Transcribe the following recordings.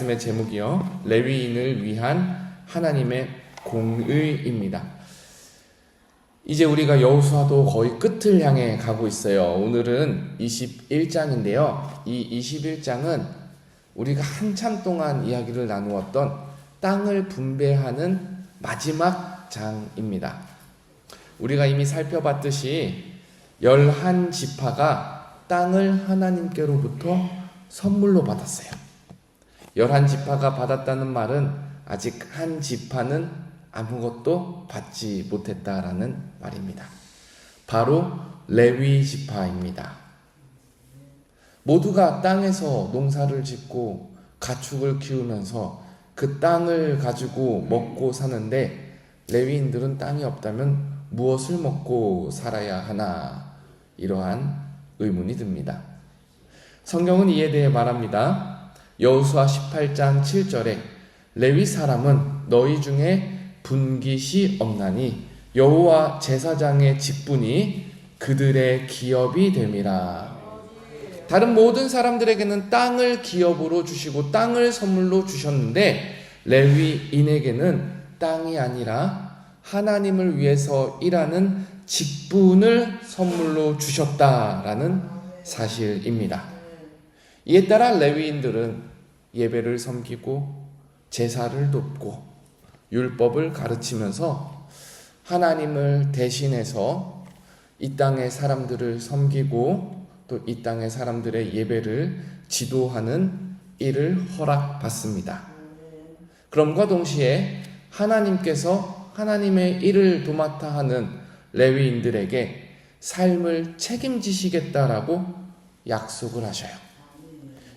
말씀의 제목이요. 레위인을 위한 하나님의 공의입니다. 이제 우리가 여호수아도 거의 끝을 향해 가고 있어요. 오늘은 21장인데요. 이 21장은 우리가 한참 동안 이야기를 나누었던 땅을 분배하는 마지막 장입니다. 우리가 이미 살펴봤듯이 열한 지파가 땅을 하나님께로부터 선물로 받았어요. 열한 지파가 받았다는 말은 아직 한 지파는 아무것도 받지 못했다라는 말입니다. 바로 레위 지파입니다. 모두가 땅에서 농사를 짓고 가축을 키우면서 그 땅을 가지고 먹고 사는데 레위인들은 땅이 없다면 무엇을 먹고 살아야 하나 이러한 의문이 듭니다. 성경은 이에 대해 말합니다. 여호수아 18장 7절에 레위 사람은 너희 중에 분깃이 없나니 여호와 제사장의 직분이 그들의 기업이 됨이라. 다른 모든 사람들에게는 땅을 기업으로 주시고 땅을 선물로 주셨는데 레위인에게는 땅이 아니라 하나님을 위해서 일하는 직분을 선물로 주셨다라는 사실입니다. 이에 따라 레위인들은 예배를 섬기고 제사를 돕고 율법을 가르치면서 하나님을 대신해서 이 땅의 사람들을 섬기고 또 이 땅의 사람들의 예배를 지도하는 일을 허락받습니다. 그럼과 동시에 하나님께서 하나님의 일을 도맡아 하는 레위인들에게 삶을 책임지시겠다라고 약속을 하셔요.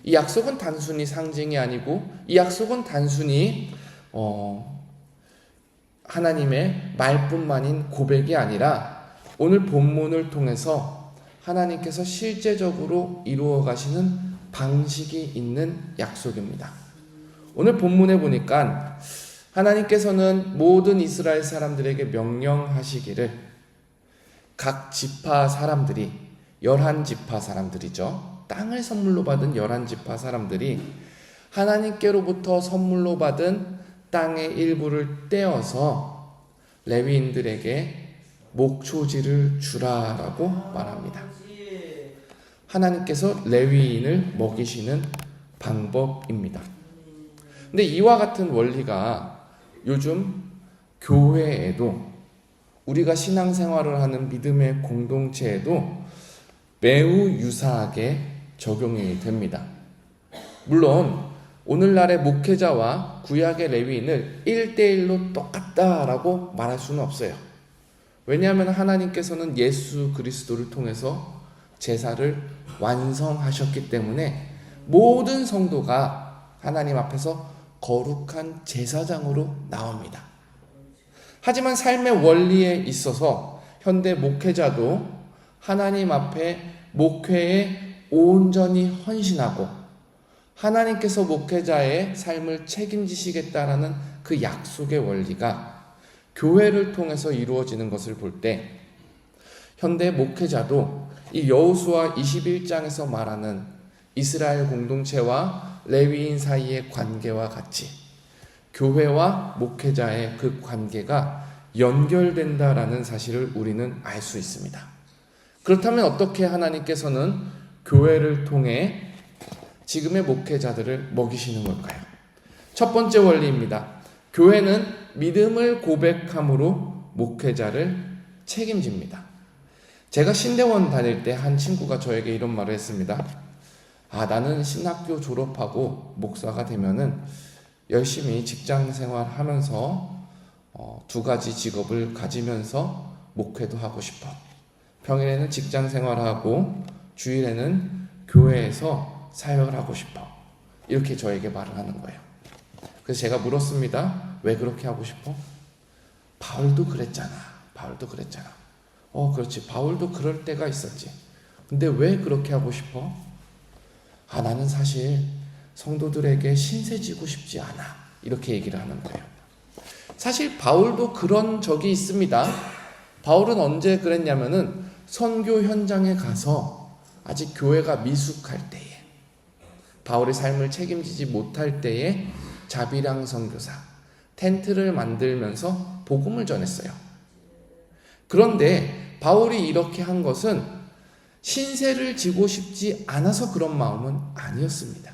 이 약속은 단순히 상징이 아니고 이 약속은 단순히 어, 하나님의 말뿐만인 고백이 아니라 오늘 본문을 통해서 하나님께서 실제적으로 이루어 가시는 방식이 있는 약속입니다. 오늘 본문에 보니까 하나님께서는 모든 이스라엘 사람들에게 명령하시기를 각 지파 사람들이 열한 지파 사람들이죠. 땅을 선물로 받은 열한 지파 사람들이 하나님께로부터 선물로 받은 땅의 일부를 떼어서 레위인들에게 목초지를 주라라고 말합니다. 하나님께서 레위인을 먹이시는 방법입니다. 근데 이와 같은 원리가 요즘 교회에도 우리가 신앙생활을 하는 믿음의 공동체에도 매우 유사하게 적용이 됩니다. 물론 오늘날의 목회자와 구약의 레위인을 1대1로 똑같다라고 말할 수는 없어요. 왜냐하면 하나님께서는 예수 그리스도를 통해서 제사를 완성하셨기 때문에 모든 성도가 하나님 앞에서 거룩한 제사장으로 나옵니다. 하지만 삶의 원리에 있어서 현대 목회자도 하나님 앞에 목회에 온전히 헌신하고 하나님께서 목회자의 삶을 책임지시겠다라는 그 약속의 원리가 교회를 통해서 이루어지는 것을 볼 때 현대 목회자도 이 여호수아 21장에서 말하는 이스라엘 공동체와 레위인 사이의 관계와 같이 교회와 목회자의 그 관계가 연결된다라는 사실을 우리는 알 수 있습니다. 그렇다면 어떻게 하나님께서는 교회를 통해 지금의 목회자들을 먹이시는 걸까요? 첫 번째 원리입니다. 교회는 믿음을 고백함으로 목회자를 책임집니다. 제가 신대원 다닐 때 한 친구가 저에게 이런 말을 했습니다. 아, 나는 신학교 졸업하고 목사가 되면은 열심히 직장 생활 하면서 어, 두 가지 직업을 가지면서 목회도 하고 싶어. 평일에는 직장 생활하고 주일에는 교회에서 사역을 하고 싶어. 이렇게 저에게 말을 하는 거예요. 그래서 제가 물었습니다. 왜 그렇게 하고 싶어? 바울도 그랬잖아. 바울도 그랬잖아. 어, 그렇지. 바울도 그럴 때가 있었지. 근데 왜 그렇게 하고 싶어? 아, 나는 사실 성도들에게 신세지고 싶지 않아. 이렇게 얘기를 하는 거예요. 사실 바울도 그런 적이 있습니다. 바울은 언제 그랬냐면은 선교 현장에 가서 아직 교회가 미숙할 때에 바울의 삶을 책임지지 못할 때에 자비랑 선교사 텐트를 만들면서 복음을 전했어요. 그런데 바울이 이렇게 한 것은 신세를 지고 싶지 않아서 그런 마음은 아니었습니다.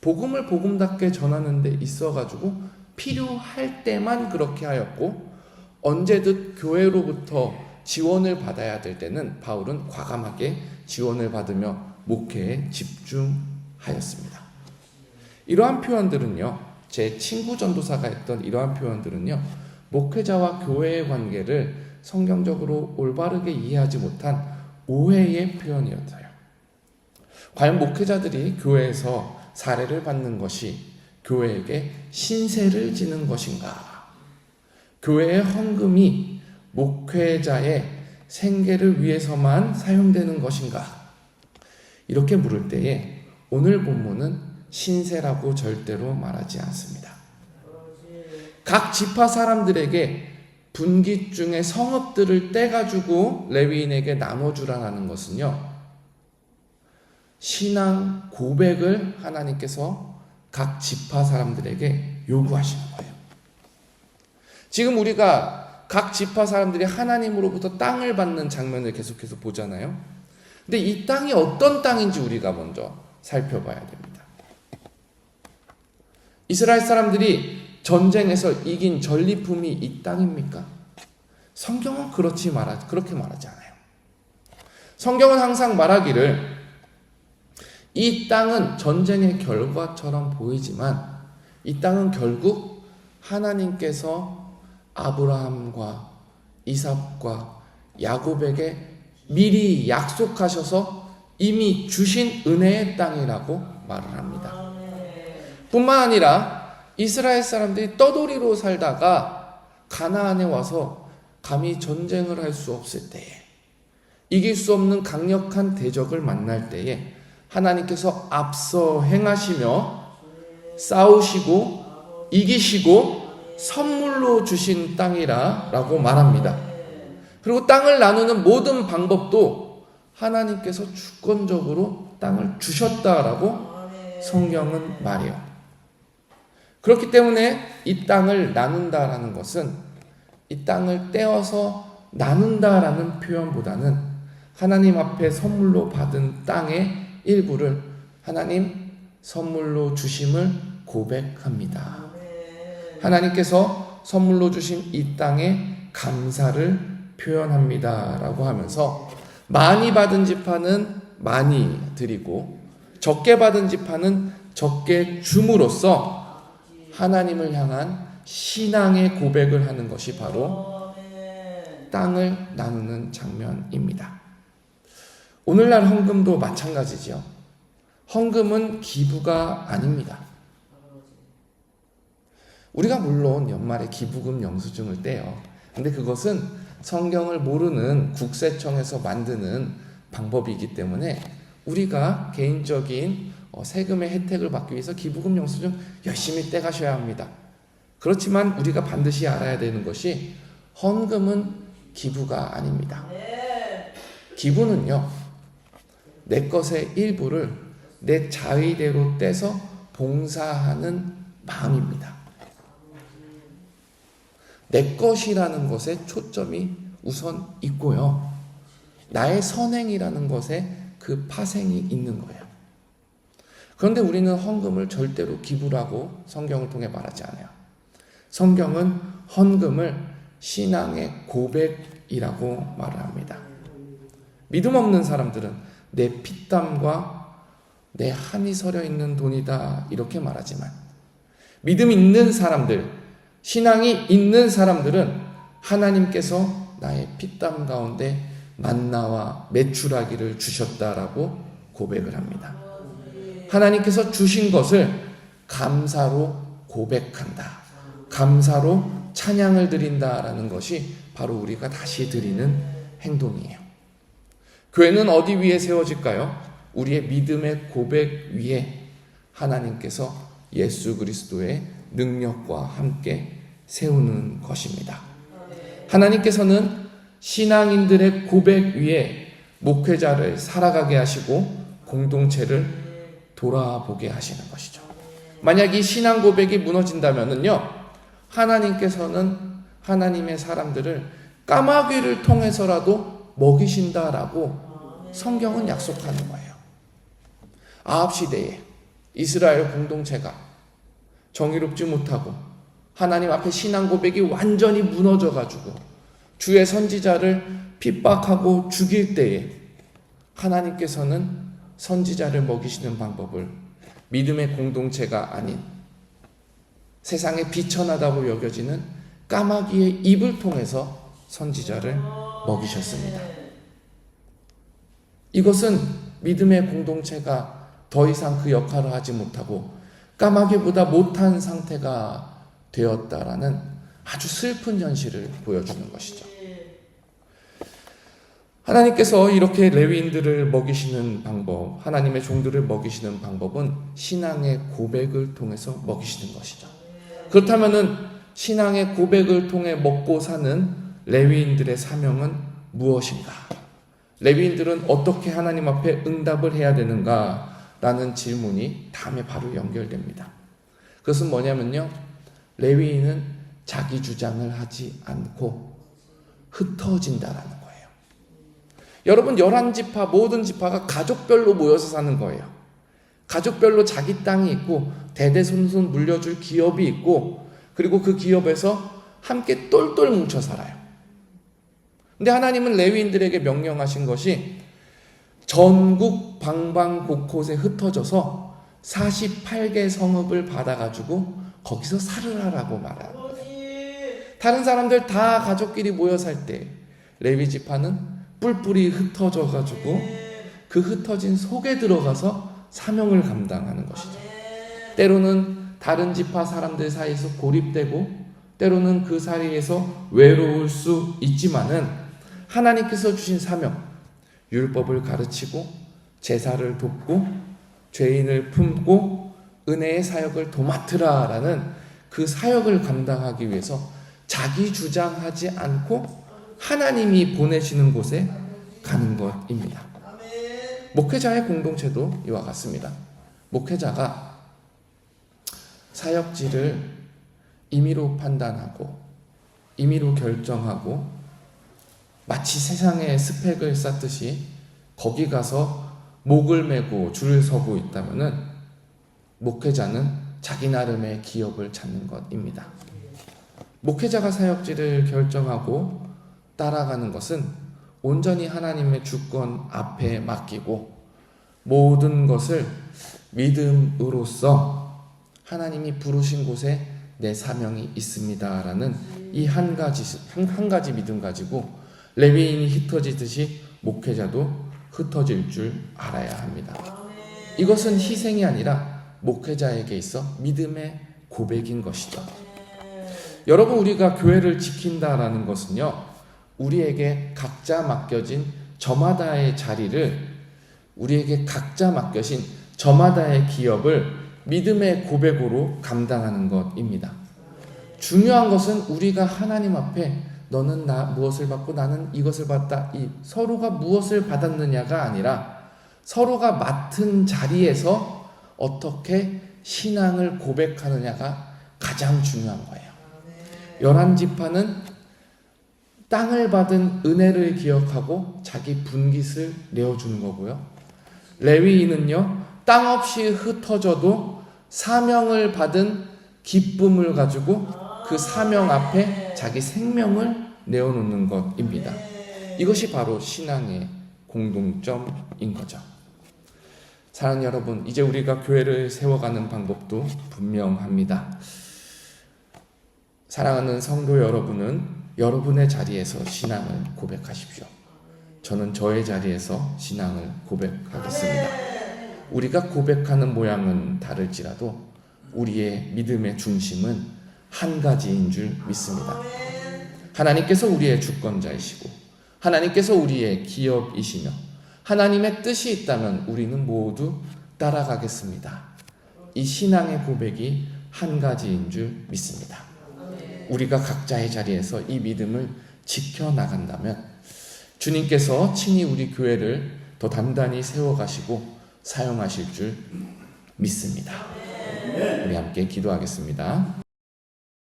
복음을 복음답게 전하는 데 있어 가지고 필요할 때만 그렇게 하였고 언제든 교회로부터 지원을 받아야 될 때는 바울은 과감하게 지원을 받으며 목회에 집중하였습니다. 이러한 표현들은요, 제 친구 전도사가 했던 이러한 표현들은요, 목회자와 교회의 관계를 성경적으로 올바르게 이해하지 못한 오해의 표현이었어요. 과연 목회자들이 교회에서 사례를 받는 것이 교회에게 신세를 지는 것인가? 교회의 헌금이 목회자의 생계를 위해서만 사용되는 것인가? 이렇게 물을 때에 오늘 본문은 신세라고 절대로 말하지 않습니다. 각 지파 사람들에게 분기 중에 성읍들을 떼가지고 레위인에게 나눠주라는 것은요, 신앙 고백을 하나님께서 각 지파 사람들에게 요구하시는 거예요. 지금 우리가 각 지파 사람들이 하나님으로부터 땅을 받는 장면을 계속해서 보잖아요. 근데 이 땅이 어떤 땅인지 우리가 먼저 살펴봐야 됩니다. 이스라엘 사람들이 전쟁에서 이긴 전리품이 이 땅입니까? 성경은 그렇지 말하 그렇게 말하지 않아요. 성경은 항상 말하기를 이 땅은 전쟁의 결과처럼 보이지만 이 땅은 결국 하나님께서 아브라함과 이삭과 야곱에게 미리 약속하셔서 이미 주신 은혜의 땅이라고 말을 합니다. 뿐만 아니라 이스라엘 사람들이 떠돌이로 살다가 가나안에 와서 감히 전쟁을 할 수 없을 때에 이길 수 없는 강력한 대적을 만날 때에 하나님께서 앞서 행하시며 싸우시고 이기시고 선물로 주신 땅이라 라고 말합니다. 그리고 땅을 나누는 모든 방법도 하나님께서 주권적으로 땅을 주셨다라고 성경은 말해요. 그렇기 때문에 이 땅을 나눈다라는 것은 이 땅을 떼어서 나눈다라는 표현보다는 하나님 앞에 선물로 받은 땅의 일부를 하나님 선물로 주심을 고백합니다. 하나님께서 선물로 주신 이 땅에 감사를 표현합니다 라고 하면서 많이 받은 지파는 많이 드리고 적게 받은 지파는 적게 줌으로써 하나님을 향한 신앙의 고백을 하는 것이 바로 땅을 나누는 장면입니다. 오늘날 헌금도 마찬가지죠. 헌금은 기부가 아닙니다. 우리가 물론 연말에 기부금 영수증을 떼요. 근데 그것은 성경을 모르는 국세청에서 만드는 방법이기 때문에 우리가 개인적인 어, 세금의 혜택을 받기 위해서 기부금 영수증 열심히 떼가셔야 합니다. 그렇지만 우리가 반드시 알아야 되는 것이 헌금은 기부가 아닙니다. 기부는요, 내 것의 일부를 내 자의대로 떼서 봉사하는 마음입니다. 내 것이라는 것에 초점이 우선 있고요. 나의 선행이라는 것에 그 파생이 있는 거예요. 그런데 우리는 헌금을 절대로 기부라고 성경을 통해 말하지 않아요. 성경은 헌금을 신앙의 고백이라고 말을 합니다. 믿음 없는 사람들은 내 피땀과 내 한이 서려 있는 돈이다 이렇게 말하지만 믿음 있는 사람들, 신앙이 있는 사람들은 하나님께서 나의 피땀 가운데 만나와 매출하기를 주셨다라고 고백을 합니다. 하나님께서 주신 것을 감사로 고백한다. 감사로 찬양을 드린다라는 것이 바로 우리가 다시 드리는 행동이에요. 교회는 어디 위에 세워질까요? 우리의 믿음의 고백 위에 하나님께서 예수 그리스도의 능력과 함께 세우는 것입니다. 하나님께서는 신앙인들의 고백 위에 목회자를 살아가게 하시고 공동체를 돌아보게 하시는 것이죠. 만약 이 신앙 고백이 무너진다면은요, 하나님께서는 하나님의 사람들을 까마귀를 통해서라도 먹이신다라고 성경은 약속하는 거예요. 아합 시대에 이스라엘 공동체가 정의롭지 못하고 하나님 앞에 신앙 고백이 완전히 무너져 가지고 주의 선지자를 핍박하고 죽일 때에 하나님께서는 선지자를 먹이시는 방법을 믿음의 공동체가 아닌 세상에 비천하다고 여겨지는 까마귀의 입을 통해서 선지자를 먹이셨습니다. 이것은 믿음의 공동체가 더 이상 그 역할을 하지 못하고 까마귀보다 못한 상태가 되었다라는 아주 슬픈 현실을 보여주는 것이죠. 하나님께서 이렇게 레위인들을 먹이시는 방법, 하나님의 종들을 먹이시는 방법은 신앙의 고백을 통해서 먹이시는 것이죠. 그렇다면은 신앙의 고백을 통해 먹고 사는 레위인들의 사명은 무엇인가? 레위인들은 어떻게 하나님 앞에 응답을 해야 되는가? 라는 질문이 다음에 바로 연결됩니다. 그것은 뭐냐면요. 레위인은 자기 주장을 하지 않고 흩어진다라는 거예요. 여러분, 열한 지파, 모든 지파가 가족별로 모여서 사는 거예요. 가족별로 자기 땅이 있고, 대대손손 물려줄 기업이 있고, 그리고 그 기업에서 함께 똘똘 뭉쳐 살아요. 근데 하나님은 레위인들에게 명령하신 것이 전국 방방 곳곳에 흩어져서 48개 성읍을 받아가지고 거기서 살으라라고 말하는 거예요. 다른 사람들 다 가족끼리 모여 살 때 레위 지파는 뿔뿔이 흩어져 가지고 그 흩어진 속에 들어가서 사명을 감당하는 것이죠. 때로는 다른 지파 사람들 사이에서 고립되고 때로는 그 사이에서 외로울 수 있지만은 하나님께서 주신 사명 율법을 가르치고 제사를 돕고 죄인을 품고 은혜의 사역을 도맡으라라는 그 사역을 감당하기 위해서 자기 주장하지 않고 하나님이 보내시는 곳에 가는 것입니다. 목회자의 공동체도 이와 같습니다. 목회자가 사역지를 임의로 판단하고 임의로 결정하고 마치 세상의 스펙을 쌓듯이 거기 가서 목을 메고 줄을 서고 있다면은 목회자는 자기 나름의 기업을 찾는 것입니다. 목회자가 사역지를 결정하고 따라가는 것은 온전히 하나님의 주권 앞에 맡기고 모든 것을 믿음으로써 하나님이 부르신 곳에 내 사명이 있습니다라는 이 한 가지 한, 한 가지 믿음 가지고 레위인이 흩어지듯이 목회자도 흩어질 줄 알아야 합니다. 이것은 희생이 아니라 목회자에게 있어 믿음의 고백인 것이죠. 여러분 우리가 교회를 지킨다라는 것은요. 우리에게 각자 맡겨진 저마다의 자리를 우리에게 각자 맡겨진 저마다의 기업을 믿음의 고백으로 감당하는 것입니다. 중요한 것은 우리가 하나님 앞에 너는 나 무엇을 받고 나는 이것을 받다 이 서로가 무엇을 받았느냐가 아니라 서로가 맡은 자리에서 어떻게 신앙을 고백하느냐가 가장 중요한 거예요. 열한 지파는 땅을 받은 은혜를 기억하고 자기 분깃을 내어주는 거고요. 레위인은요, 땅 없이 흩어져도 사명을 받은 기쁨을 가지고 그 사명 앞에 자기 생명을 내어놓는 것입니다. 이것이 바로 신앙의 공동점인 거죠. 사랑하는 여러분, 이제 우리가 교회를 세워가는 방법도 분명합니다. 사랑하는 성도 여러분은 여러분의 자리에서 신앙을 고백하십시오. 저는 저의 자리에서 신앙을 고백하겠습니다. 우리가 고백하는 모양은 다를지라도 우리의 믿음의 중심은 한 가지인 줄 믿습니다. 하나님께서 우리의 주권자이시고 하나님께서 우리의 기업이시며 하나님의 뜻이 있다면 우리는 모두 따라가겠습니다. 이 신앙의 고백이 한 가지인 줄 믿습니다. 우리가 각자의 자리에서 이 믿음을 지켜나간다면 주님께서 친히 우리 교회를 더 단단히 세워가시고 사용하실 줄 믿습니다. 우리 함께 기도하겠습니다.